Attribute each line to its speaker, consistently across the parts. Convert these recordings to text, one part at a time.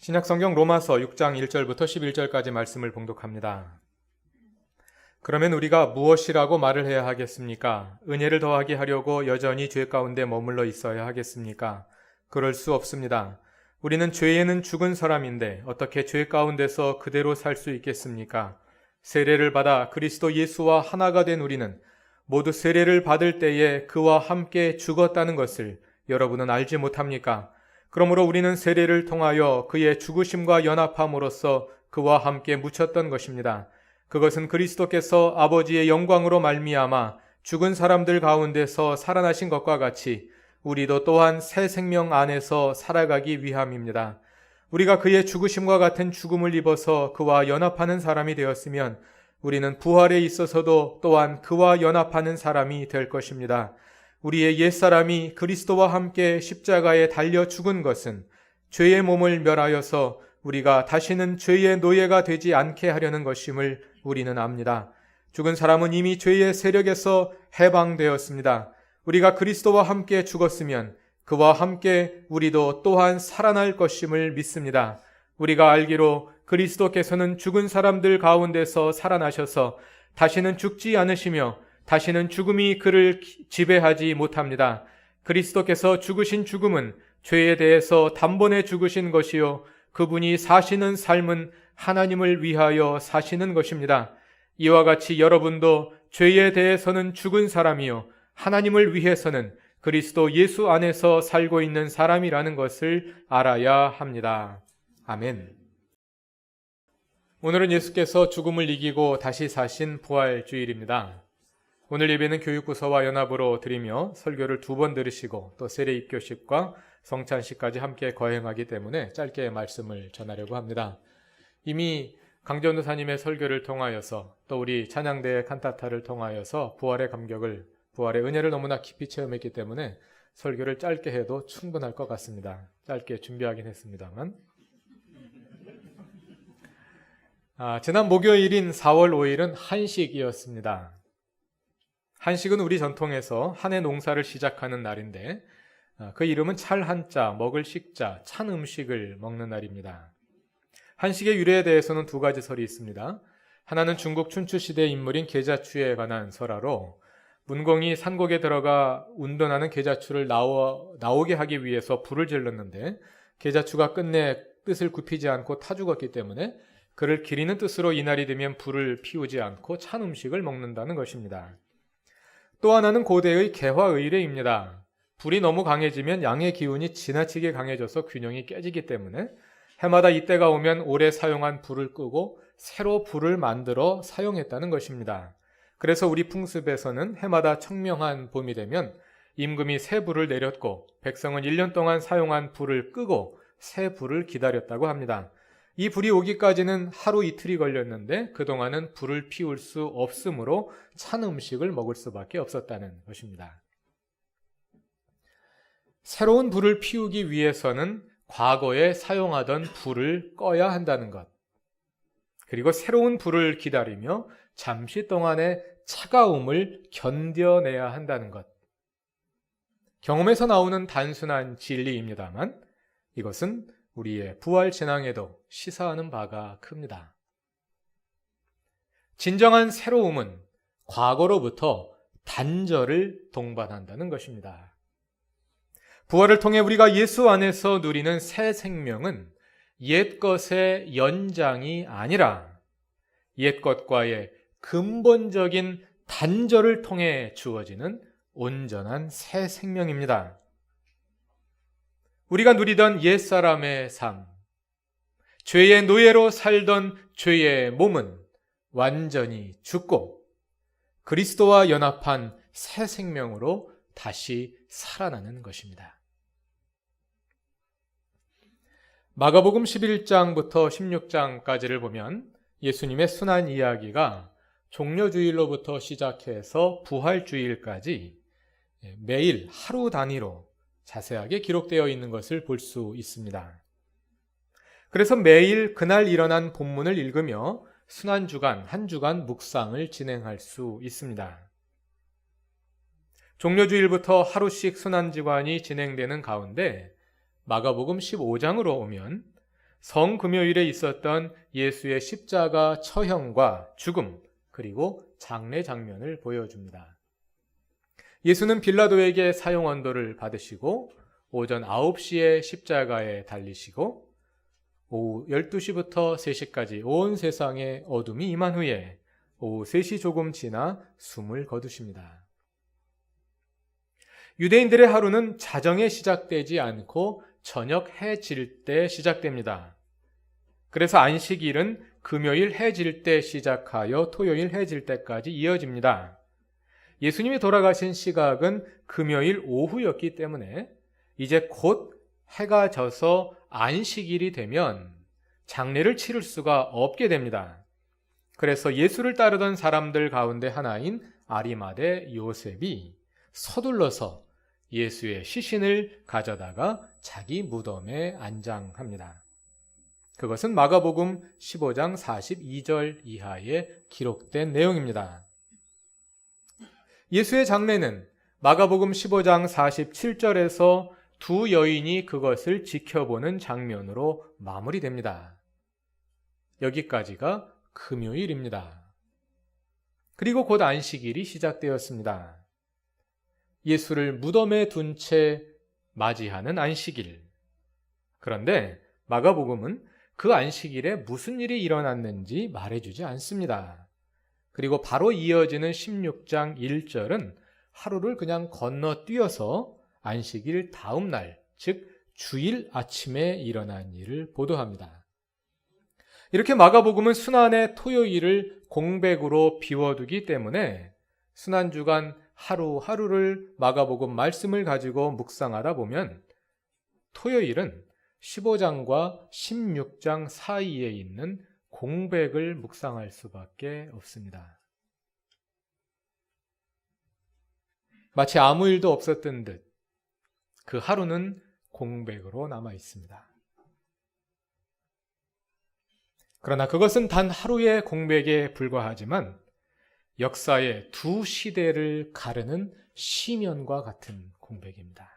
Speaker 1: 신약성경 로마서 6장 1절부터 11절까지 말씀을 봉독합니다. 그러면 우리가 무엇이라고 말을 해야 하겠습니까? 은혜를 더하게 하려고 여전히 죄 가운데 머물러 있어야 하겠습니까? 그럴 수 없습니다. 우리는 죄에는 죽은 사람인데 어떻게 죄 가운데서 그대로 살 수 있겠습니까? 세례를 받아 그리스도 예수와 하나가 된 우리는 모두 세례를 받을 때에 그와 함께 죽었다는 것을 여러분은 알지 못합니까? 그러므로 우리는 세례를 통하여 그의 죽으심과 연합함으로써 그와 함께 묻혔던 것입니다. 그것은 그리스도께서 아버지의 영광으로 말미암아 죽은 사람들 가운데서 살아나신 것과 같이 우리도 또한 새 생명 안에서 살아가기 위함입니다. 우리가 그의 죽으심과 같은 죽음을 입어서 그와 연합하는 사람이 되었으면 우리는 부활에 있어서도 또한 그와 연합하는 사람이 될 것입니다. 우리의 옛사람이 그리스도와 함께 십자가에 달려 죽은 것은 죄의 몸을 멸하여서 우리가 다시는 죄의 노예가 되지 않게 하려는 것임을 우리는 압니다. 죽은 사람은 이미 죄의 세력에서 해방되었습니다. 우리가 그리스도와 함께 죽었으면 그와 함께 우리도 또한 살아날 것임을 믿습니다. 우리가 알기로 그리스도께서는 죽은 사람들 가운데서 살아나셔서 다시는 죽지 않으시며 다시는 죽음이 그를 지배하지 못합니다. 그리스도께서 죽으신 죽음은 죄에 대해서 단번에 죽으신 것이요. 그분이 사시는 삶은 하나님을 위하여 사시는 것입니다. 이와 같이 여러분도 죄에 대해서는 죽은 사람이요. 하나님을 위해서는 그리스도 예수 안에서 살고 있는 사람이라는 것을 알아야 합니다. 아멘. 오늘은 예수께서 죽음을 이기고 다시 사신 부활 주일입니다. 오늘 예배는 교육부서와 연합으로 드리며 설교를 두 번 들으시고 또 세례 입교식과 성찬식까지 함께 거행하기 때문에 짧게 말씀을 전하려고 합니다. 이미 강전도사님의 설교를 통하여서 또 우리 찬양대의 칸타타를 통하여서 부활의 감격을 부활의 은혜를 너무나 깊이 체험했기 때문에 설교를 짧게 해도 충분할 것 같습니다. 짧게 준비하긴 했습니다만. 아, 지난 목요일인 4월 5일은 한식이었습니다. 한식은 우리 전통에서 한 해 농사를 시작하는 날인데 아, 그 이름은 찰 한자, 먹을 식자, 찬 음식을 먹는 날입니다. 한식의 유래에 대해서는 두 가지 설이 있습니다. 하나는 중국 춘추 시대의 인물인 계자추에 관한 설화로 문공이 산곡에 들어가 운동하는 계자추를 나오, 나오게 하기 위해서 불을 질렀는데 계자추가 끝내 뜻을 굽히지 않고 타 죽었기 때문에 그를 기리는 뜻으로 이날이 되면 불을 피우지 않고 찬 음식을 먹는다는 것입니다. 또 하나는 고대의 개화의례입니다. 불이 너무 강해지면 양의 기운이 지나치게 강해져서 균형이 깨지기 때문에 해마다 이때가 오면 오래 사용한 불을 끄고 새로 불을 만들어 사용했다는 것입니다. 그래서 우리 풍습에서는 해마다 청명한 봄이 되면 임금이 새 불을 내렸고 백성은 1년 동안 사용한 불을 끄고 새 불을 기다렸다고 합니다. 이 불이 오기까지는 하루 이틀이 걸렸는데 그동안은 불을 피울 수 없으므로 찬 음식을 먹을 수밖에 없었다는 것입니다. 새로운 불을 피우기 위해서는 과거에 사용하던 불을 꺼야 한다는 것. 그리고 새로운 불을 기다리며 잠시 동안의 차가움을 견뎌내야 한다는 것. 경험에서 나오는 단순한 진리입니다만 이것은 우리의 부활 진앙에도 시사하는 바가 큽니다. 진정한 새로움은 과거로부터 단절을 동반한다는 것입니다. 부활을 통해 우리가 예수 안에서 누리는 새 생명은 옛 것의 연장이 아니라 옛 것과의 근본적인 단절을 통해 주어지는 온전한 새 생명입니다. 우리가 누리던 옛사람의 삶, 죄의 노예로 살던 죄의 몸은 완전히 죽고 그리스도와 연합한 새 생명으로 다시 살아나는 것입니다. 마가복음 11장부터 16장까지를 보면 예수님의 순환 이야기가 종려주일로부터 시작해서 부활주일까지 매일 하루 단위로 자세하게 기록되어 있는 것을 볼 수 있습니다. 그래서 매일 그날 일어난 본문을 읽으며 순환주간, 한 주간 묵상을 진행할 수 있습니다. 종려주일부터 하루씩 순환지관이 진행되는 가운데 마가복음 15장으로 오면 성금요일에 있었던 예수의 십자가 처형과 죽음, 그리고 장례 장면을 보여줍니다. 예수는 빌라도에게 사형 언도를 받으시고 오전 9시에 십자가에 달리시고 오후 12시부터 3시까지 온 세상에 어둠이 임한 후에 오후 3시 조금 지나 숨을 거두십니다. 유대인들의 하루는 자정에 시작되지 않고 저녁 해 질 때 시작됩니다. 그래서 안식일은 금요일 해 질 때 시작하여 토요일 해 질 때까지 이어집니다. 예수님이 돌아가신 시각은 금요일 오후였기 때문에 이제 곧 해가 져서 안식일이 되면 장례를 치를 수가 없게 됩니다. 그래서 예수를 따르던 사람들 가운데 하나인 아리마대 요셉이 서둘러서 예수의 시신을 가져다가 자기 무덤에 안장합니다. 그것은 마가복음 15장 42절 이하에 기록된 내용입니다. 예수의 장례는 마가복음 15장 47절에서 두 여인이 그것을 지켜보는 장면으로 마무리됩니다. 여기까지가 금요일입니다. 그리고 곧 안식일이 시작되었습니다. 예수를 무덤에 둔 채 맞이하는 안식일. 그런데 마가복음은 그 안식일에 무슨 일이 일어났는지 말해주지 않습니다. 그리고 바로 이어지는 16장 1절은 하루를 그냥 건너뛰어서 안식일 다음 날, 즉 주일 아침에 일어난 일을 보도합니다. 이렇게 마가복음은 순환의 토요일을 공백으로 비워두기 때문에 순환 주간 하루하루를 마가복음 말씀을 가지고 묵상하다 보면 토요일은 15장과 16장 사이에 있는 공백을 묵상할 수밖에 없습니다. 마치 아무 일도 없었던 듯 그 하루는 공백으로 남아 있습니다. 그러나 그것은 단 하루의 공백에 불과하지만 역사의 두 시대를 가르는 시면과 같은 공백입니다.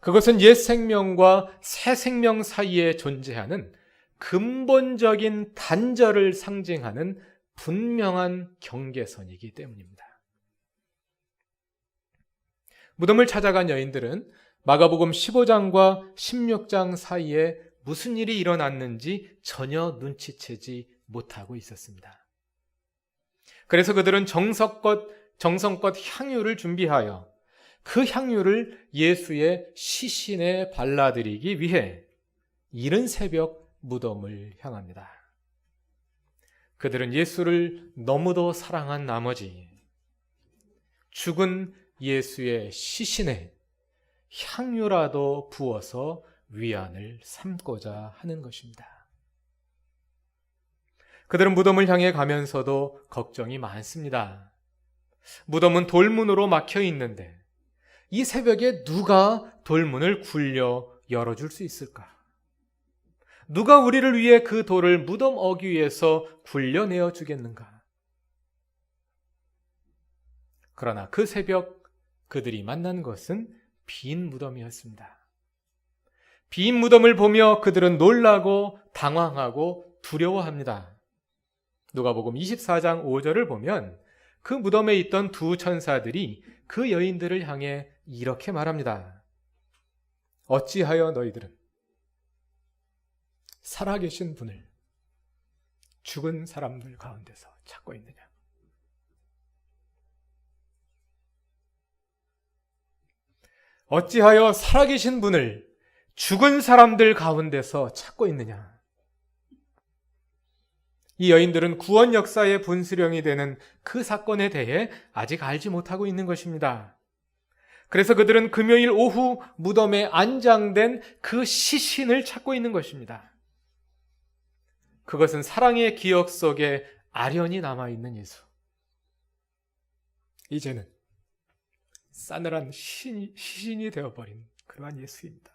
Speaker 1: 그것은 옛 생명과 새 생명 사이에 존재하는 근본적인 단절을 상징하는 분명한 경계선이기 때문입니다. 무덤을 찾아간 여인들은 마가복음 15장과 16장 사이에 무슨 일이 일어났는지 전혀 눈치채지 못하고 있었습니다. 그래서 그들은 정성껏, 정성껏 향유를 준비하여 그 향유를 예수의 시신에 발라드리기 위해 이른 새벽 무덤을 향합니다. 그들은 예수를 너무도 사랑한 나머지 죽은 예수의 시신에 향유라도 부어서 위안을 삼고자 하는 것입니다. 그들은 무덤을 향해 가면서도 걱정이 많습니다. 무덤은 돌문으로 막혀 있는데 이 새벽에 누가 돌문을 굴려 열어줄 수 있을까? 누가 우리를 위해 그 돌을 무덤 어귀에서 굴려내어 주겠는가? 그러나 그 새벽 그들이 만난 것은 빈 무덤이었습니다. 빈 무덤을 보며 그들은 놀라고 당황하고 두려워합니다. 누가복음 24장 5절을 보면 그 무덤에 있던 두 천사들이 그 여인들을 향해 이렇게 말합니다. 어찌하여 너희들은 살아계신 분을 죽은 사람들 가운데서 찾고 있느냐? 어찌하여 살아계신 분을 죽은 사람들 가운데서 찾고 있느냐? 이 여인들은 구원 역사의 분수령이 되는 그 사건에 대해 아직 알지 못하고 있는 것입니다. 그래서 그들은 금요일 오후 무덤에 안장된 그 시신을 찾고 있는 것입니다. 그것은 사랑의 기억 속에 아련히 남아있는 예수. 이제는 싸늘한 시신이, 시신이 되어버린 그러한 예수입니다.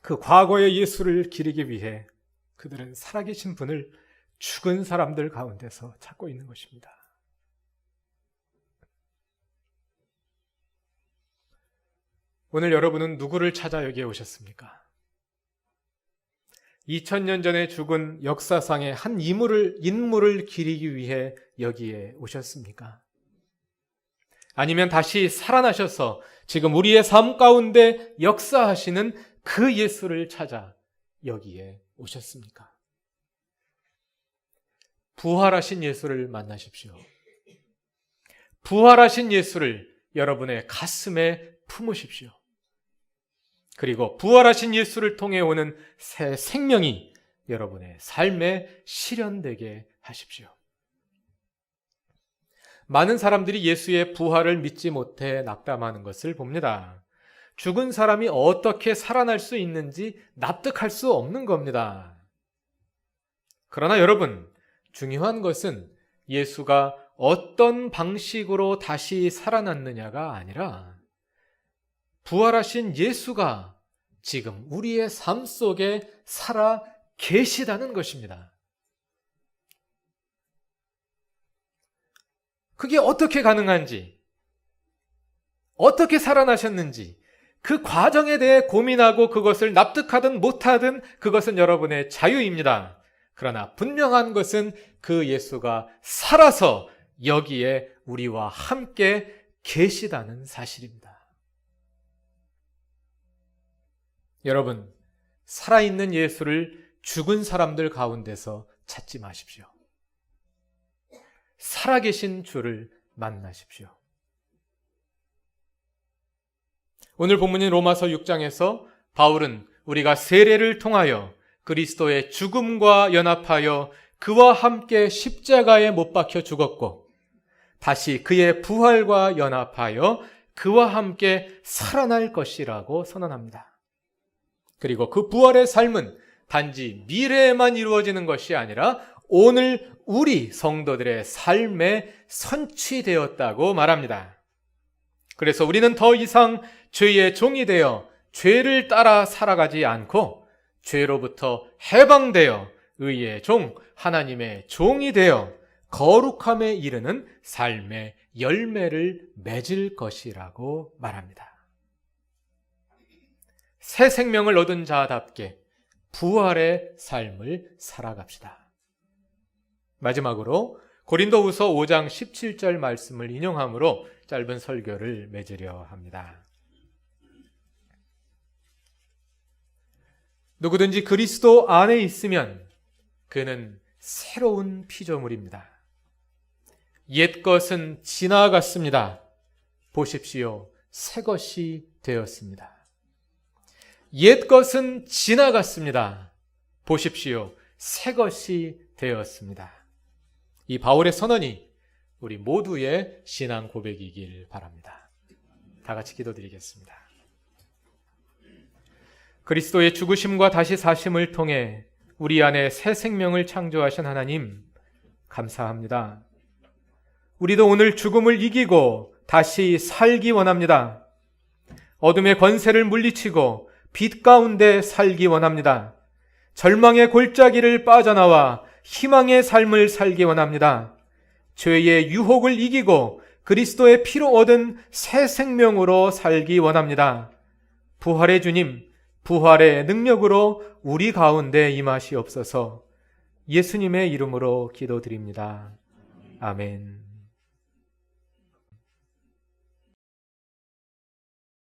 Speaker 1: 그 과거의 예수를 기리기 위해 그들은 살아계신 분을 죽은 사람들 가운데서 찾고 있는 것입니다. 오늘 여러분은 누구를 찾아 여기에 오셨습니까? 2000년 전에 죽은 역사상의 한 인물을, 인물을 기리기 위해 여기에 오셨습니까? 아니면 다시 살아나셔서 지금 우리의 삶 가운데 역사하시는 그 예수를 찾아 여기에 오셨습니까? 부활하신 예수를 만나십시오. 부활하신 예수를 여러분의 가슴에 품으십시오. 그리고 부활하신 예수를 통해 오는 새 생명이 여러분의 삶에 실현되게 하십시오. 많은 사람들이 예수의 부활을 믿지 못해 낙담하는 것을 봅니다. 죽은 사람이 어떻게 살아날 수 있는지 납득할 수 없는 겁니다. 그러나 여러분, 중요한 것은 예수가 어떤 방식으로 다시 살아났느냐가 아니라 부활하신 예수가 지금 우리의 삶 속에 살아 계시다는 것입니다. 그게 어떻게 가능한지, 어떻게 살아나셨는지, 그 과정에 대해 고민하고 그것을 납득하든 못하든 그것은 여러분의 자유입니다. 그러나 분명한 것은 그 예수가 살아서 여기에 우리와 함께 계시다는 사실입니다. 여러분, 살아있는 예수를 죽은 사람들 가운데서 찾지 마십시오. 살아계신 주를 만나십시오. 오늘 본문인 로마서 6장에서 바울은 우리가 세례를 통하여 그리스도의 죽음과 연합하여 그와 함께 십자가에 못 박혀 죽었고 다시 그의 부활과 연합하여 그와 함께 살아날 것이라고 선언합니다. 그리고 그 부활의 삶은 단지 미래에만 이루어지는 것이 아니라 오늘 우리 성도들의 삶에 선취되었다고 말합니다. 그래서 우리는 더 이상 죄의 종이 되어 죄를 따라 살아가지 않고 죄로부터 해방되어 의의 종, 하나님의 종이 되어 거룩함에 이르는 삶의 열매를 맺을 것이라고 말합니다. 새 생명을 얻은 자답게 부활의 삶을 살아갑시다. 마지막으로 고린도후서 5장 17절 말씀을 인용함으로 짧은 설교를 맺으려 합니다. 누구든지 그리스도 안에 있으면 그는 새로운 피조물입니다. 옛 것은 지나갔습니다. 보십시오. 새 것이 되었습니다. 옛 것은 지나갔습니다. 보십시오. 새 것이 되었습니다. 이 바울의 선언이 우리 모두의 신앙 고백이길 바랍니다. 다 같이 기도드리겠습니다. 그리스도의 죽으심과 다시 사심을 통해 우리 안에 새 생명을 창조하신 하나님, 감사합니다. 우리도 오늘 죽음을 이기고 다시 살기 원합니다. 어둠의 권세를 물리치고 빛 가운데 살기 원합니다. 절망의 골짜기를 빠져나와 희망의 삶을 살기 원합니다. 죄의 유혹을 이기고 그리스도의 피로 얻은 새 생명으로 살기 원합니다. 부활의 주님, 부활의 능력으로 우리 가운데 임하시옵소서 예수님의 이름으로 기도드립니다. 아멘.